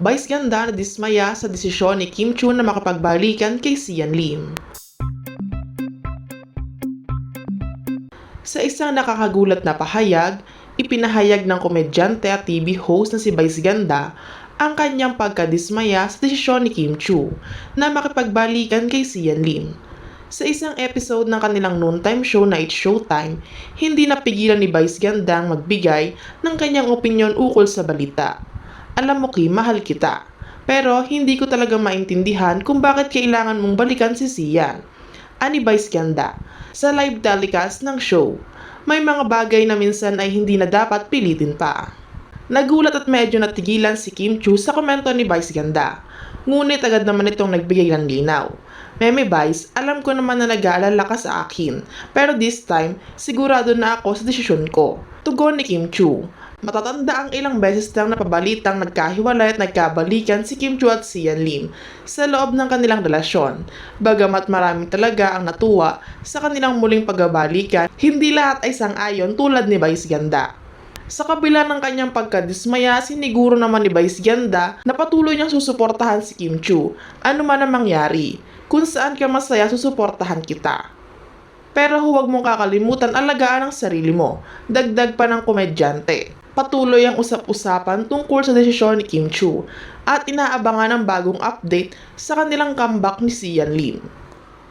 Vice ganda na dismaya sa desisyon ni Kim Chu na makapagbalikan kay Sian Lim. Sa isang nakakagulat na pahayag, ipinahayag ng komedyante at TV host na si Vice Ganda ang kanyang pagkadismaya sa desisyon ni Kim Chu na makipagbalikan kay Sian Lim. Sa isang episode ng kanilang noontime show na It's Showtime, hindi napigilan ni Vice Ganda ang magbigay ng kanyang opinyon ukol sa balita. Alam mo Kim, mahal kita. Pero hindi ko talaga maintindihan kung bakit kailangan mong balikan si Sian. Ani Vice Ganda, sa live telecast ng show. May mga bagay na minsan ay hindi na dapat pilitin pa. Nagulat at medyo natigilan si Kim Chu sa komento ni Vice Ganda. Ngunit agad naman itong nagbigay ng linaw. Meme Vice, alam ko naman na nag-aalala ka sa akin. Pero this time, sigurado na ako sa desisyon ko. Tugon ni Kim Chu. Matatanda ang ilang beses nang napabalitang nagkahiwalay at nagkabalikan si Kim Chu at Sian Lim sa loob ng kanilang relasyon. Bagamat marami talaga ang natuwa sa kanilang muling pagbabalikan, hindi lahat ay sang-ayon tulad ni Vice Ganda. Sa kabila ng kanyang pagkadismaya, siniguro naman ni Vice Ganda na patuloy niyang susuportahan si Kim Chu, ano man ang mangyari. Kung saan ka masaya, susuportahan kita. Pero huwag mong kakalimutan alagaan ang sarili mo. Dagdag pa ng komedyante. Patuloy ang usap-usapan tungkol sa desisyon ni Kim Chu at inaabangan ang bagong update sa kanilang comeback ni Sian Lim.